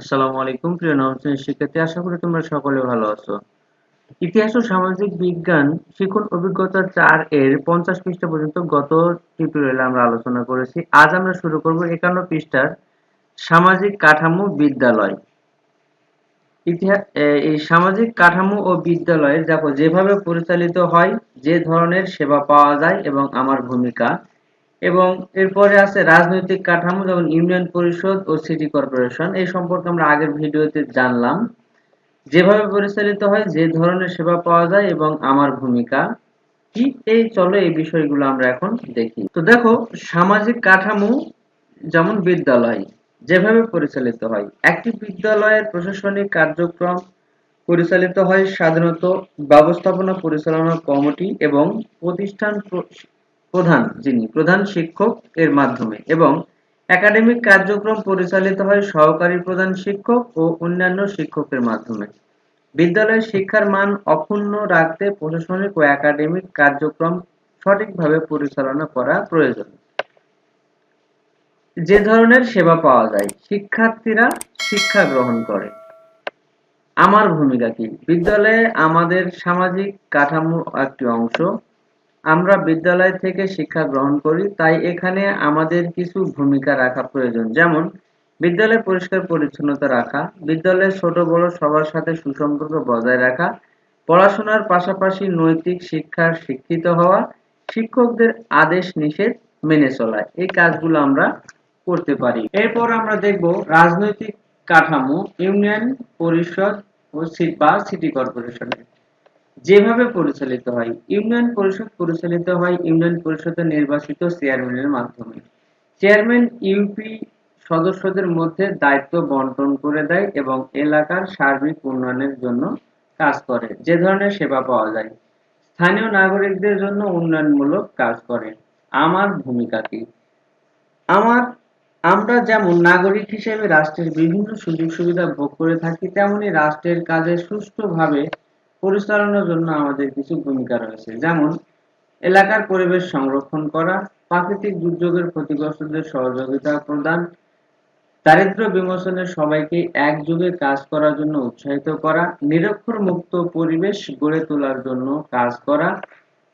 আসসালামু আলাইকুম, প্রিয় নবম শিক্ষার্থী। আশা করি তোমরা সকলে ভালো আছো। ইতিহাস ও সামাজিক বিজ্ঞান অভিজ্ঞতা চার এর পঞ্চাশ পৃষ্ঠা পর্যন্ত গত টিউটোরিয়ালে আমরা আলোচনা করেছি। আজ আমরা শুরু করব একান্ন পৃষ্ঠার সামাজিক কাঠামো বিদ্যালয়। ইতিহাস এই সামাজিক কাঠামো ও বিদ্যালয়ে দেখো, যেভাবে পরিচালিত হয়, যে ধরনের সেবা পাওয়া যায় এবং আমার ভূমিকা। এবং এরপরে আছে রাজনৈতিক কাঠামো যেমন ইউনিয়ন পরিষদ ও সিটি কর্পোরেশন। এই সম্পর্কে আমরা আগের ভিডিওতে জানলাম। যেভাবে পরিচালিত হয়, যে ধরনের সেবা পাওয়া যায় এবং আমার ভূমিকা কি, এই, চলো এই বিষয়গুলো আমরা এখন দেখি। তো দেখো, সামাজিক কাঠামো যেমন বিদ্যালয়, যেভাবে পরিচালিত হয়। একটি বিদ্যালয়ের প্রশাসনিক কার্যক্রম পরিচালিত হয় সাধারণত ব্যবস্থাপনা পরিচালনা কমিটি এবং প্রতিষ্ঠান প্রধান যিনি, প্রধান শিক্ষক এর মাধ্যমে এবং একাডেমিক কার্যক্রম পরিচালিত হয় সহকারী প্রধান শিক্ষক ও অন্যান্য শিক্ষকের মাধ্যমে। বিদ্যালয়ের শিক্ষার মান অক্ষুণ্ণ রাখতে প্রশাসনিক ও একাডেমিক কার্যক্রম সঠিকভাবে পরিচালনা করা প্রয়োজন। যে ধরনের সেবা পাওয়া যায়, শিক্ষার্থীরা শিক্ষা গ্রহণ করে। আমার ভূমিকা কি? বিদ্যালয়ে আমাদের সামাজিক কাঠামো একটি অংশ আমরা বিদ্যালয় থেকে শিক্ষা গ্রহণ করি, তাই এখানে আমাদের কিছু ভূমিকা রাখা প্রয়োজন। যেমন, বিদ্যালয় পরিষ্কার পরিচ্ছন্নতা রাখা, বিদ্যালয়ের ছোট বড় সবার সাথে সুসম্পর্ক বজায় রাখা, পড়াশোনার পাশাপাশি নৈতিক শিক্ষার শিক্ষিত হওয়া, শিক্ষকদের আদেশ নিষেধ মেনে চলা, এই কাজগুলো আমরা করতে পারি। এরপর আমরা দেখব রাজনৈতিক কাঠামো, ইউনিয়ন পরিষদ ও বা সিটি কর্পোরেশনের। যেভাবে পরিচালিত হয়, ইউনিয়ন পরিষদ পরিচালিত হয়, ইউনিয়ন পরিষদের নির্বাচিত চেয়ারম্যানের মাধ্যমে। চেয়ারম্যান ইউপি সদস্যদের মধ্যে দায়িত্ব বন্টন করে দেয় এবং এলাকার সার্বিক উন্নয়নের জন্য কাজ করে, যে ধরনের সেবা পাওয়া যায়। স্থানীয় নাগরিকদের জন্য উন্নয়নমূলক কাজ করে। আমার ভূমিকা কি? আমার, আমরা যেমন নাগরিক হিসেবে রাষ্ট্রের বিভিন্ন সুযোগ সুবিধা ভোগ করে থাকি, তেমনি রাষ্ট্রের কাজে সুষ্ঠুভাবে পরিচালনার জন্য আমাদের কিছু ভূমিকা রয়েছে। যেমন, এলাকার পরিবেশ সংরক্ষণ করা, প্রাকৃতিক দুর্যোগের ক্ষতিগ্রস্তদের সহযোগিতা প্রদান, দারিদ্র বিমোচনে সবাইকে একযোগে কাজ করার জন্য উৎসাহিত করা, নিরক্ষর মুক্ত পরিবেশ গড়ে তোলার জন্য কাজ করা,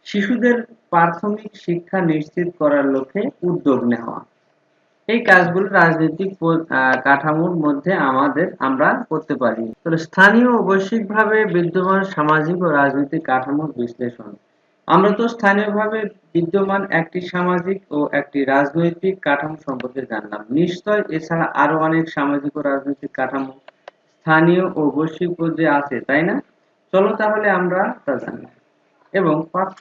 শিশুদের প্রাথমিক শিক্ষা নিশ্চিত করার লক্ষ্যে উদ্যোগ নেওয়া। এই কাজগুলো রাজনৈতিক কাঠামোর মধ্যে আমাদের, আমরা করতে পারি। তাহলে স্থানীয় বৈশ্বিকভাবে বিদ্যমান সামাজিক ও রাজনৈতিক কাঠামোর বিশ্লেষণ। আমরা তো স্থানীয়ভাবে বিদ্যমান একটি সামাজিক ও একটি রাজনৈতিক কাঠামো সম্পর্কে জানলাম। নিশ্চয় এছাড়া আরও অনেক সামাজিক ও রাজনৈতিক কাঠামো স্থানীয় ও বৈশ্বিক পর্যায়ে আছে, তাই না? চলো তাহলে আমরা তা জানি। এবং পাঠ্য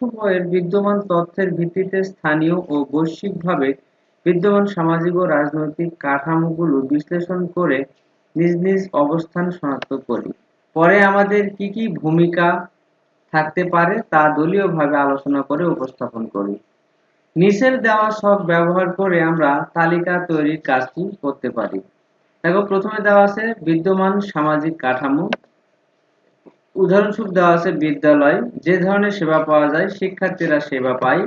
বিদ্যমান তথ্যের ভিত্তিতে স্থানীয় ও বৈশ্বিকভাবে বিদ্যমান সামাজিক ও রাজনৈতিক কাঠামোগুলো বিশ্লেষণ করে নিজ নিজ অবস্থান শনাক্ত করি। পরে আমাদের কি কি ভূমিকা থাকতে পারে তা দলীয়ভাবে আলোচনা করে উপস্থাপন করি। নিচের দেওয়া সব ব্যবহার করে আমরা তালিকা তৈরির কাজটি করতে পারি। দেখো, প্রথমে দেওয়া আছে বিদ্যমান সামাজিক কাঠামো। উদাহরণস্বরূপ দেওয়া আছে বিদ্যালয়। যে ধরনের সেবা পাওয়া যায়, শিক্ষার্থীরা সেবা পায়।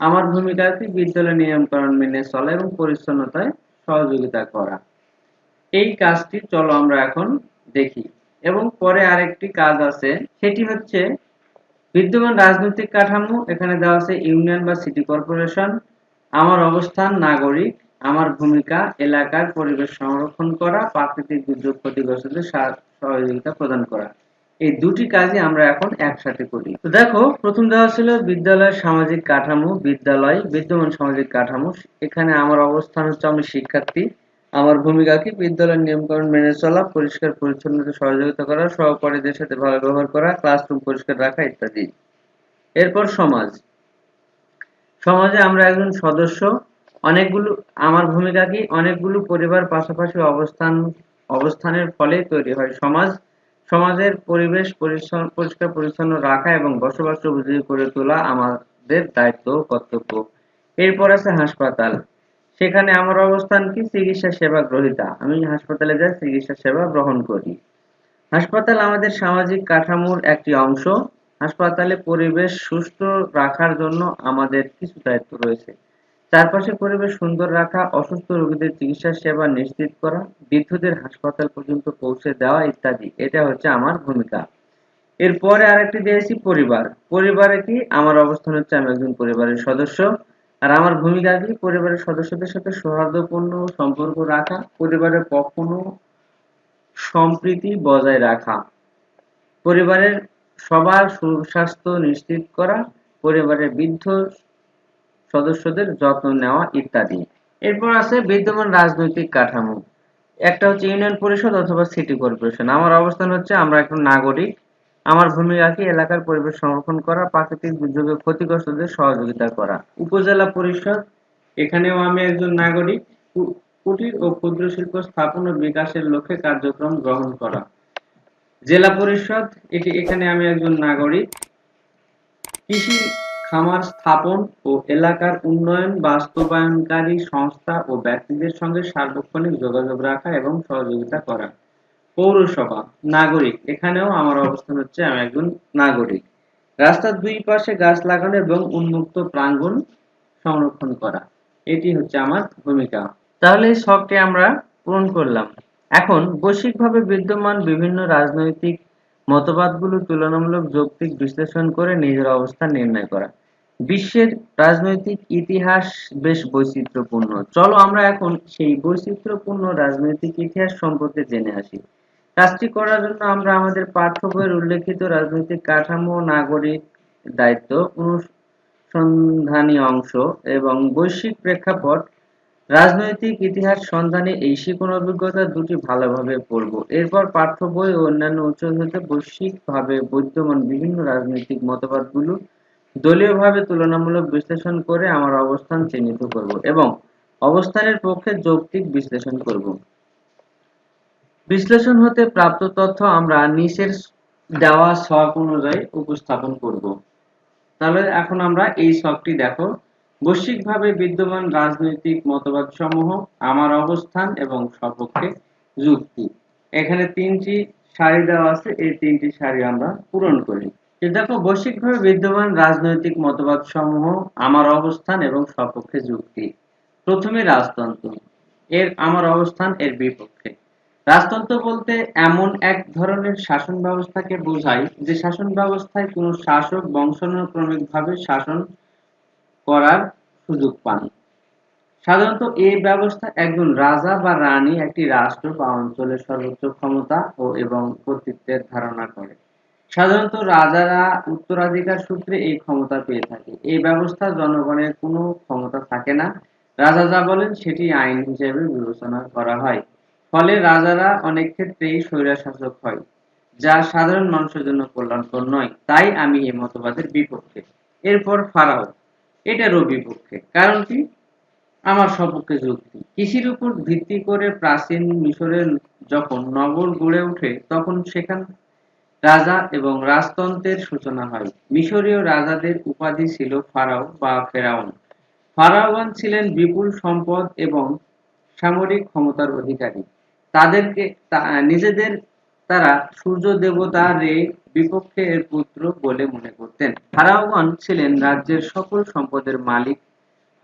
আমার ভূমিকা কি বিদ্যালয় নিয়মকানুন মেনে চলা এবং পরিচ্ছন্নতায় সহযোগিতা করা। এই কাজটি চলো আমরা এখন দেখি। এবং পরে আরেকটি কাজ আছে, সেটি হচ্ছে বিদ্যমান রাজনৈতিক কাঠামো, এখানে দেওয়া আছে ইউনিয়ন বা সিটি কর্পোরেশন, আমার অবস্থান, নাগরিক, আমার ভূমিকা, এলাকার পরিবেশ সংরক্ষণ করা, প্রাকৃতিক দুর্যোগ ক্ষতিগ্রস্তদের সহযোগিতা প্রদান করা। এই দুটি কাজই আমরা এখন একসাথে করি। তো দেখো, প্রথম দেওয়া ছিল বিদ্যালয়ের সামাজিক কাঠামো, বিদ্যালয়, বিদ্যমান সামাজিক কাঠামো। এখানে আমার অবস্থান হচ্ছে, আমি শিক্ষার্থী। আমার ভূমিকা কি? বিদ্যালয়ের নিয়মকানুন মেনে চলা, পরিষ্কার, পরিচ্ছন্নতা, সহযোগিতা করা, সহপাঠীদের সাথে ভালো ব্যবহার করা ক্লাসরুম পরিষ্কার রাখা ইত্যাদি। এরপর সমাজ। সমাজে আমরা একজন সদস্য। অনেকগুলো, আমার ভূমিকা কি? অনেকগুলো পরিবার পাশাপাশি অবস্থান, অবস্থানের ফলে তৈরি হয়। সমাজ সমাজের পরিবেশ পরিষ্কার পরিচ্ছন্ন রাখা এবং বসবাস উপযোগী করে তোলা আমাদের দায়িত্ব কর্তব্য। এরপর আছে হাসপাতাল। সেখানে আমার অবস্থান কি? চিকিৎসা সেবা গ্রহিতা। আমি হাসপাতালে যাই, চিকিৎসা সেবা গ্রহণ করি। হাসপাতাল আমাদের সামাজিক কাঠামোর একটি অংশ। হাসপাতালে পরিবেশ সুস্থ রাখার জন্য আমাদের কিছু দায়িত্ব রয়েছে। চারপাশে পরিবেশ সুন্দর রাখা, অসুস্থ রোগীদের চিকিৎসা সেবা নিশ্চিত করা, বৃদ্ধদের হাসপাতাল পর্যন্ত পৌঁছে দেওয়া ইত্যাদি। এটা হচ্ছে আমার ভূমিকা। এরপরে আরেকটি দিয়েছি পরিবার। পরিবারে কি? আমার অবস্থান হচ্ছে আমি একজন পরিবারের সদস্য। আর আমার ভূমিকা কি? পরিবারের সদস্যদের সাথে সৌহার্দ্যপূর্ণ সম্পর্ক রাখা, পরিবারের কখনো সম্প্রীতি বজায় রাখা, পরিবারের সবার সুস্বাস্থ্য নিশ্চিত করা, পরিবারের বৃদ্ধ সদস্যদের যত্ন নেওয়া ইত্যাদি। এরপর আছে বিদ্যমান রাজনৈতিক কাঠামো। একটা হচ্ছে ইউনিয়ন পরিষদ অথবা সিটি কর্পোরেশন। আমার অবস্থান হচ্ছে, আমরা একজন নাগরিক। আমার ভূমিকা কি এলাকার পরিবেশ সংরক্ষণ করা, প্রাকৃতিক দুর্যোগে ক্ষতিগ্রস্তদের সহযোগিতা করা। উপজেলা পরিষদ, এখানেও আমি একজন নাগরিক। কুটির ও ক্ষুদ্র শিল্প স্থাপন ও বিকাশের লক্ষ্যে কার্যক্রম গ্রহণ করা। জেলা পরিষদ, এটি, এখানে আমি একজন নাগরিক। কৃষি খামার স্থাপন ও এলাকার উন্নয়ন, বাস্তবায়নকারী সংস্থা ও ব্যক্তিদের সঙ্গে সার্বক্ষণিক যোগাযোগ রাখা এবং সহযোগিতা করা। পৌরসভা, নাগরিক, এখানেও আমার অবস্থান হচ্ছে আমি একজন নাগরিক। রাস্তার দুই পাশে গাছ লাগানো এবং উন্মুক্ত প্রাঙ্গণ সংরক্ষণ করা। এটি হচ্ছে আমার ভূমিকা। তাহলে শখটি আমরা পূরণ করলাম। এখন বৈশ্বিকভাবে বিদ্যমান বিভিন্ন রাজনৈতিক মতবাদগুলো তুলনামূলক যৌক্তিক বিশ্লেষণ করে নিজের অবস্থান নির্ণয় করা। বিশ্বের রাজনৈতিক ইতিহাস বেশ বৈচিত্র্যপূর্ণ। চলো আমরা এখন সেই বৈচিত্র্যপূর্ণ রাজনৈতিক ইতিহাস সম্পর্কে জেনে আসি। কাজটি করার জন্য আমরা আমাদের পাঠ্য বইয়ের উল্লেখিত রাজনৈতিক কাঠামো, নাগরিক দায়িত্ব, অনুসন্ধানী অংশ এবং বৈশ্বিক প্রেক্ষাপট রাজনৈতিক ইতিহাস সন্ধানে এই শিকোন অভিজ্ঞতা দুটি ভালোভাবে পড়ব। এরপর পাঠ্য বই ও অন্যান্য উৎস হতে বৈশ্বিকভাবে বিদ্যমান বিভিন্ন রাজনৈতিক মতবাদগুলো দলীয়ভাবে তুলনামূলক বিশ্লেষণ করে আমার অবস্থান চিহ্নিত করব এবং অবস্থানের পক্ষে যৌক্তিক বিশ্লেষণ করব। বিশ্লেষণ হতে প্রাপ্ত তথ্য আমরা নিচের দেওয়া ছক অনুযায়ী উপস্থাপন করব। তাহলে এখন আমরা এই ছকটি দেখো। বৈশ্বিকভাবে বিদ্যমান রাজনৈতিক মতবাদ সমূহ আমার অবস্থান এবং সপক্ষে যুক্তি। এখানে তিনটি সারি দেওয়া আছে, এই তিনটি সারি আমরা পূরণ করি। দেখো, বৈশ্বিকভাবে বিদ্যমান রাজনৈতিক মতবাদ সমূহ আমার অবস্থান এবং সপক্ষে যুক্তি। প্রথমে রাজতন্ত্র। এর আমার অবস্থান, এর বিপক্ষে। রাজতন্ত্র বলতে এমন এক ধরনের শাসন ব্যবস্থাকে বোঝায় যে শাসন ব্যবস্থায় কোনো শাসক বংশানুক্রমিকভাবে শাসন করার সুযোগ পান। সাধারণত এই ব্যবস্থা একজন রাজা বা রানী একটি রাষ্ট্র বা অঞ্চলের সর্বোচ্চ ক্ষমতা ও এবং কর্তৃত্বের ধারণা করে। সাধারণত রাজারা উত্তরাধিকার সূত্রে এই ক্ষমতা পেয়ে থাকে। এই ব্যবস্থা জনগণের কোনো ক্ষমতা থাকে না। রাজা যা বলেন সেটি আইন হিসেবে বিবেচনা করা হয়। ফলে রাজারা অনেক ক্ষেত্রেই স্বৈরশাসক হয়, যা সাধারণ মানুষের জন্য কল্যাণকর নয়। তাই আমি এই মতবাদের বিপক্ষে। এরপর ফারাও। এটারও বিপক্ষে কারণ কি? আমার সপক্ষে যুক্তি। কৃষির উপর ভিত্তি করে প্রাচীন মিশরের যখন নগর গড়ে ওঠে, তখন সেখান রাজা এবং রাজতন্ত্রের সূচনা হয়। মিশরীয় রাজাদের উপাধি ছিল ফারাও বা ফেরাউন। ফারাওয়ান ছিলেন বিপুল সম্পদ এবং সামরিক ক্ষমতার অধিকারী। তাদেরকে নিজেদের তারা সূর্য দেবতা রে বিপক্ষে এর পুত্র বলে মনে করতেন। ফারাওগণ ছিলেন রাজ্যের সকল সম্পদের মালিক।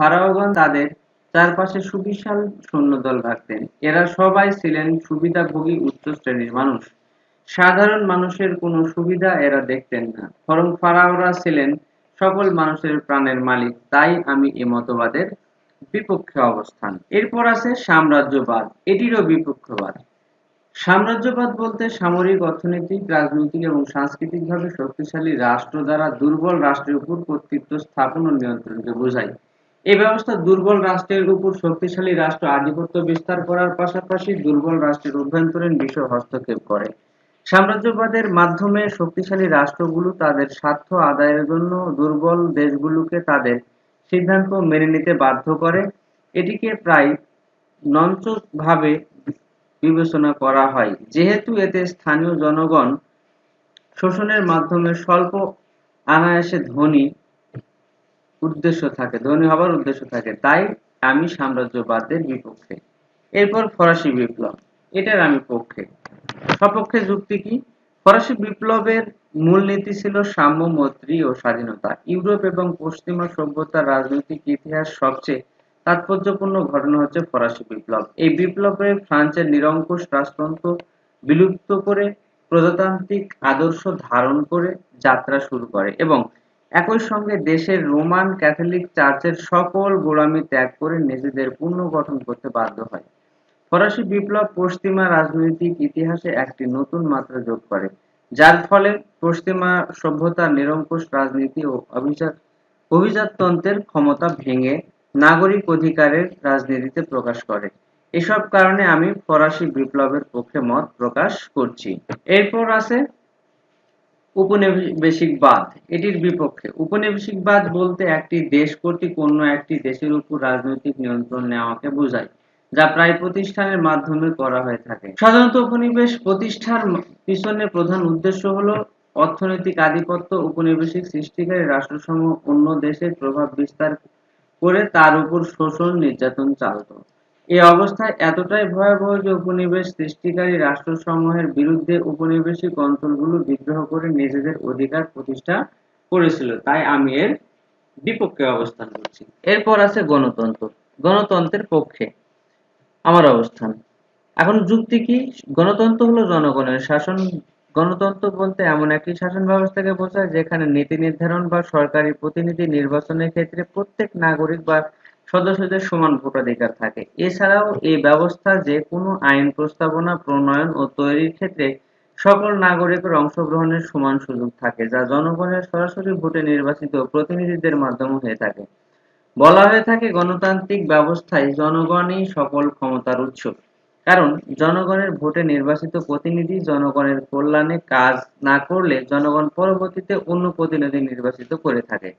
ফারাওগণ তাদের চারপাশে সুবিশাল সৈন্যদল রাখতেন। এরা সবাই ছিলেন সুবিধাভোগী উচ্চ শ্রেণির মানুষ। সাধারণ মানুষের কোনো সুবিধা এরা দেখতেন না, বরং ফারাওরা ছিলেন সকল মানুষের প্রাণের মালিক। তাই আমি এ মতবাদের বিপক্ষে অবস্থান। এরপর আছে সাম্রাজ্যবাদ। এটিরও বিপক্ষবাদ। সাম্রাজ্যবাদ বলতে সামরিক অর্থনৈতিক, রাজনৈতিক এবং সাংস্কৃতিকভাবে শক্তিশালী রাষ্ট্র দ্বারা দুর্বল রাষ্ট্রের উপর কর্তৃত্ব স্থাপন ও নিয়ন্ত্রণকে বোঝায়। এই ব্যবস্থা দুর্বল রাষ্ট্রের উপর শক্তিশালী রাষ্ট্র আধিপত্য বিস্তার করার পাশাপাশি দুর্বল রাষ্ট্রের অভ্যন্তরীণ বিষয় হস্তক্ষেপ করে। সাম্রাজ্যবাদের মাধ্যমে শক্তিশালী রাষ্ট্রগুলো তাদের স্বার্থ আদায়ের জন্য দুর্বল দেশগুলোকে তাদের সিদ্ধান্ত মেনে নিতে বাধ্য করে। এটিকে প্রায় নঞ্চকভাবে বিবেচনা করা হয়। যেহেতু এতে স্থানীয় জনগণ শোষণের মাধ্যমে স্বল্প আনায়াসে ধনী উদ্দেশ্য থাকে, ধনী হবার উদ্দেশ্য থাকে, তাই আমি সাম্রাজ্যবাদের বিপক্ষে। এরপর ফরাসি বিপ্লব, এটার আমি পক্ষে। সপক্ষে যুক্তি কি? ফরাসি বিপ্লবের মূলনীতি ছিল সাম্য মৈত্রী ও স্বাধীনতা। ইউরোপ এবং পশ্চিমা সভ্যতার রাজনৈতিক ইতিহাস সবচেয়ে তাৎপর্যপূর্ণ ঘটনা হচ্ছে ফরাসি বিপ্লব। এই বিপ্লবে ফ্রান্সের নিরঙ্কুশ রাজতন্ত্র বিলুপ্ত করে প্রজাতান্ত্রিক আদর্শ ধারণ করে যাত্রা শুরু করে এবং একই সঙ্গে দেশের রোমান ক্যাথলিক চার্চের সকল গোড়ামি ত্যাগ করে নিজেদের পুনর্গঠন করতে বাধ্য হয়। ফরাসি বিপ্লব পশ্চিমা রাজনৈতিক ইতিহাসে একটি নতুন মাত্রা যোগ করে, যার ফলে পশ্চিমা সভ্যতার নিরঙ্কুশ রাজনীতি ও অভিজাত অভিজাততন্ত্রের ক্ষমতা ভেঙে নাগরিক অধিকারের রাজনীতিতে প্রকাশ করে। এসব কারণে আমি ফরাসি বিপ্লবের পক্ষে মত প্রকাশ করছি। এরপর আছে উপনিবেশিকবাদ এটির বিপক্ষে। উপনিবেশিকবাদ বলতে একটি দেশ কর্তৃক অন্য একটি দেশের উপর রাজনৈতিক নিয়ন্ত্রণ নেওয়াকে বোঝায়, যা প্রায় প্রতিষ্ঠানের মাধ্যমে করা হয়ে থাকে। সাধারণত উপনিবেশ প্রতিষ্ঠার পিছনে প্রধান উদ্দেশ্য হলো অর্থনৈতিক আধিপত্য। উপনিবেশিক সৃষ্টিকারী রাষ্ট্রসমূহ অন্য দেশের প্রভাব বিস্তার করে তার উপর শোষণ, নির্যাতন চালত। এই অবস্থায় এতটাই ভয়াবহ যে উপনিবেশ সৃষ্টিকারী রাষ্ট্রসমূহের বিরুদ্ধে উপনিবেশিক অঞ্চলগুলো বিদ্রোহ করে নিজেদের অধিকার প্রতিষ্ঠা করেছিল। তাই আমি এর বিপক্ষে অবস্থান করছি। এরপর আছে গণতন্ত্র। গণতন্ত্রের পক্ষে আমার অবস্থান। এখন যুক্তি কি? গণতন্ত্র হলো জনগণের শাসন গণতন্ত্র বলতে এমন একটি শাসন ব্যবস্থাকে বোঝায় যেখানে নীতি নির্ধারণ বা সরকারি প্রতিনিধি নির্বাচনের ক্ষেত্রে প্রত্যেক নাগরিক বা সদস্যদের সমান ভোটাধিকার থাকে। এছাড়াও এই ব্যবস্থা যে কোনো আইন প্রস্তাবনা, প্রণয়ন ও তৈরির ক্ষেত্রে সকল নাগরিকের অংশগ্রহণের সমান সুযোগ থাকে, যা জনগণের সরাসরি ভোটে নির্বাচিত প্রতিনিধিদের মাধ্যমে হয়ে থাকে। বলা হয়ে থাকে গণতান্ত্রিক ব্যবস্থায় জনগণই সকল ক্ষমতার উৎস। কারণ জনগণের ভোটে নির্বাচিত প্রতিনিধি জনগণের কল্যাণে কাজ না করলে জনগণ পরবর্তীতে অন্য প্রতিনিধি নির্বাচিত করে থাকে।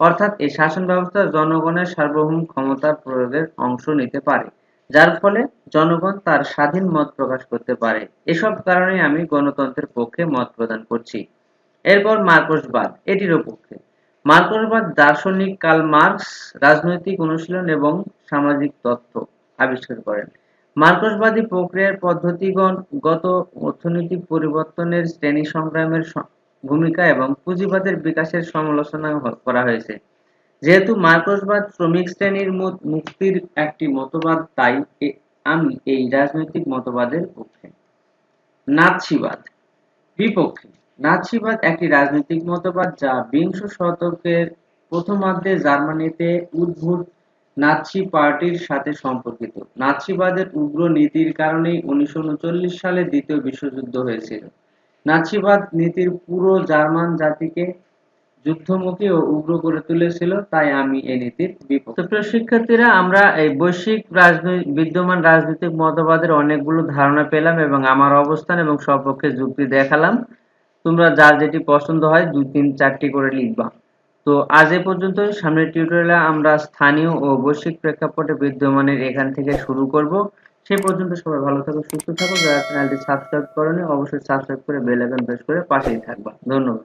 অর্থাৎ এই শাসন ব্যবস্থা জনগণের সার্বভৌম ক্ষমতার প্রয়োগের অংশ নিতে পারে, যার ফলে জনগণ তার স্বাধীন মত প্রকাশ করতে পারে। এসব কারণে আমি গণতন্ত্রের পক্ষে মত প্রদান করছি। এরপর মার্কসবাদ এটিরও পক্ষে মার্কসবাদ দার্শনিক কার্ল মার্কস, রাজনৈতিক অনুশীলন এবং সামাজিক তত্ত্ব আবিষ্কার করেন। মার্কসবাদী প্রক্রিয়ার পদ্ধতিগত অর্থনৈতিক পরিবর্তনের শ্রেণি সংগ্রামের ভূমিকা এবং পুঁজিবাদের বিকাশের সমালোচনা করা হয়েছে। যেহেতু মার্কসবাদ শ্রমিক শ্রেণির মুক্তির একটি মতবাদ, তাই আমি এই রাজনৈতিক মতবাদের পক্ষে। নাৎসিবাদ। বিপক্ষে। নাৎসিবাদ একটি রাজনৈতিক মতবাদ যা বিংশ শতকের প্রথমার্ধে জার্মানিতে উদ্ভূত নাৎসি পার্টির সাথে সম্পর্কিত। নাৎসিবাদের উগ্র নীতির কারণেই উনিশশো উনচল্লিশ সালে দ্বিতীয় বিশ্বযুদ্ধ হয়েছিল। নাৎসিবাদ নীতির পুরো জার্মান জাতিকে যুদ্ধমুখী ও উগ্র করে তুলেছিল, তাই আমি এই নীতির বিপক্ষে। শিক্ষার্থীরা, আমরা এই বৈশ্বিক রাজনৈতিক বিদ্যমান রাজনৈতিক মতবাদের অনেকগুলো ধারণা পেলাম এবং আমার অবস্থান এবং সপক্ষে যুক্তি দেখালাম। তোমরা যার যেটি পছন্দ হয় দুই তিন চারটি করে লিখবা। তো আজ এ পর্যন্ত সামনের টিউটোরিয়ালে আমরা স্থানীয় ও বৈশ্বিক প্রেক্ষাপটে বিদ্যমানের এখান থেকে শুরু করব। সে পর্যন্ত সবাই ভালো থাকো, সুস্থ থাকো। যারা চ্যানেলটি সাবস্ক্রাইব করেনি, অবশ্যই সাবস্ক্রাইব করে বেল আইকন প্রেস করে পাশেই থাকবা। ধন্যবাদ।